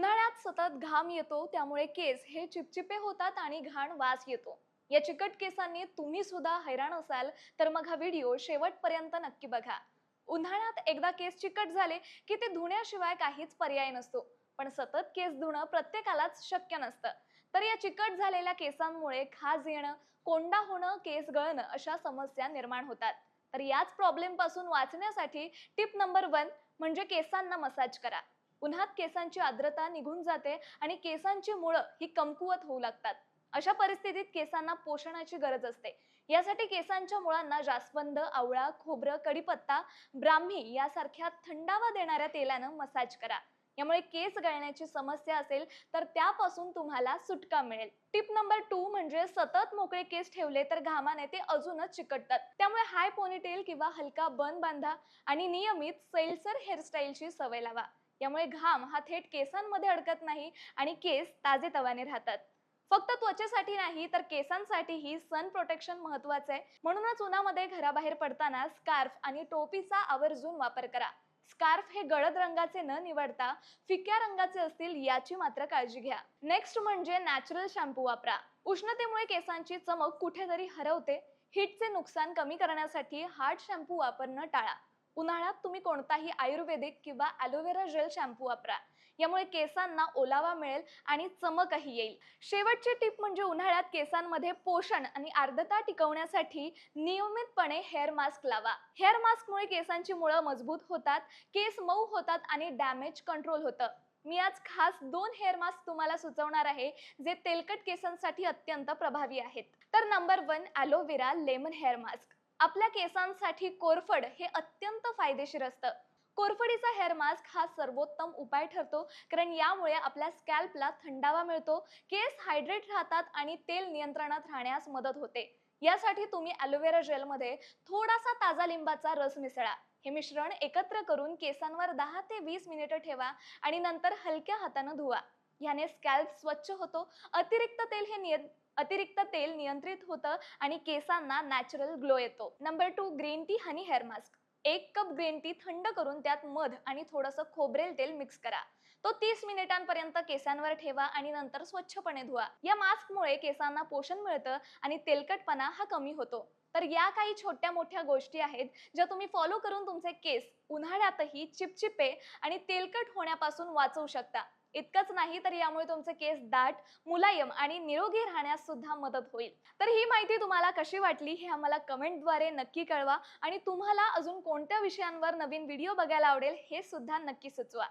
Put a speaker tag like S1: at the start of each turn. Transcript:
S1: उन्हाळ्यात सतत घाम येतो त्यामुळे केस हे चिपचिपे होतात आणि घाण वास येतो. या चिकट केसांनी तुम्ही सुद्धा हैराण असाल तर मग हा व्हिडिओ शेवटपर्यंत नक्की बघा. उन्हाळ्यात एकदा केस चिकट झाले की ते धुण्याशिवाय काहीच पर्याय नसतो. पण सतत केस धुणं प्रत्येकालाच शक्य नसतं. तर या चिकट झालेल्या केसांमुळे खाज येणं कोंडा होणं केस गळणं अशा समस्या निर्माण होतात. तर याच प्रॉब्लेमपासून वाचण्यासाठी टिप नंबर वन म्हणजे केसांना मसाज करा. उन्हात केसांची आर्द्रता निघून जाते आणि केसांची मुळं ही कमकुवत होऊ लागतात. अशा परिस्थितीत केसांना पोषणाची गरज असते. यासाठी केसांच्या मुळांना जास्वंद आवळा खोबरं कडीपत्ता ब्राह्मी यासारख्या थंडावा देणाऱ्या तेलानं मसाज करा. यामुळे केस गळण्याची समस्या असेल तर त्यापासून तुम्हाला सुटका मिळेल. टिप नंबर टू म्हणजे सतत मोकळे केस ठेवले तर घामाने ते अजूनच चिकटतात. त्यामुळे हाय पोनीटेल किंवा हलका बन बांधा आणि नियमित सैलसर हेअरस्टाईलची सवय लावा. यामुळे घाम हा थेट केसांमध्ये अडकत नाही आणि केस ताजेतवाने राहतात. फक्त त्वचेसाठी नाही तर केसांसाठीही सन प्रोटेक्शन महत्वाचं आहे. म्हणूनच उन्हामध्ये घराबाहेर पडताना स्कार्फ आणि टोपीचा आवर्जून वापर करा. स्कार्फ हे गडद रंगाचे न निवडता फिक्या रंगाचे असतील याची मात्र काळजी घ्या. नेक्स्ट म्हणजे नॅचरल शॅम्पू वापरा. उष्णतेमुळे केसांची चमक कुठेतरी हरवते. हिटचे नुकसान कमी करण्यासाठी हार्ड शॅम्पू वापरणं टाळा. उन्हाळ्यात तुम्ही कोणताही आयुर्वेदिक किंवा ॲलोवेरा जेल शॅम्पू वापरा. यामुळे केसांना ओलावा मिळेल आणि चमकही येईल. शेवटची टिप म्हणजे उन्हाळ्यात केसांमध्ये पोषण आणि आर्द्रता टिकवण्यासाठी नियमितपणे हेअर मास्क लावा. हेअर मास्कमुळे केसांची मुळं मजबूत होतात केस मऊ होतात आणि डॅमेज कंट्रोल होतं. मी आज खास दोन हेअर मास्क तुम्हाला सुचवणार आहे जे तेलकट केसांसाठी अत्यंत प्रभावी आहेत. तर number one aloe vera lemon hair mask. आपल्या केसांसाठी कोरफड हे अत्यंत फायदेशीर असतं. कोरफडीचा हेअर मास्क हा सर्वोत्तम उपाय ठरतो कारण यामुळे आपल्या स्कॅल्पला थंडावा मिळतो केस हायड्रेट राहतात आणि तेल नियंत्रणात राहण्यास मदत होते. यासाठी तुम्ही ॲलोवेरा जेलमध्ये थोडासा ताजा लिंबाचा रस मिसळा. हे मिश्रण एकत्र करून केसांवर दहा ते वीस मिनिटं ठेवा आणि नंतर हलक्या हातानं धुवा. याने स्कॅल्प स्वच्छ होतो अतिरिक्त तेल हे निय अतिरिक्त तेल नियंत्रित होतं आणि केसांना नॅचरल ग्लो येतो. Number two green tea honey hair mask एक कप ग्रीन टी थंड करून त्यात मध आणि थोडंसं खोबरेल तेल मिक्स करा. तो तीस मिनिटांपर्यंत केसांवर ठेवा आणि नंतर स्वच्छपणे धुवा. या मास्कमुळे केसांना पोषण मिळतं आणि तेलकटपणा हा कमी होतो. तर या काही छोट्या मोठ्या गोष्टी आहेत ज्या तुम्ही फॉलो करून तुमचे केस उन्हाळ्यातही चिपचिपे आणि तेलकट होण्यापासून वाचवू शकता. इतकंच नाही तर यामुळे तुमचे केस दाट मुलायम आणि निरोगी राहण्यास सुद्धा मदत होईल. तर ही माहिती तुम्हाला कशी वाटली हे आम्हाला कमेंटद्वारे नक्की कळवा आणि तुम्हाला अजून कोणत्या विषयांवर नवीन व्हिडिओ बघायला आवडेल हे सुद्धा नक्की सुचवा.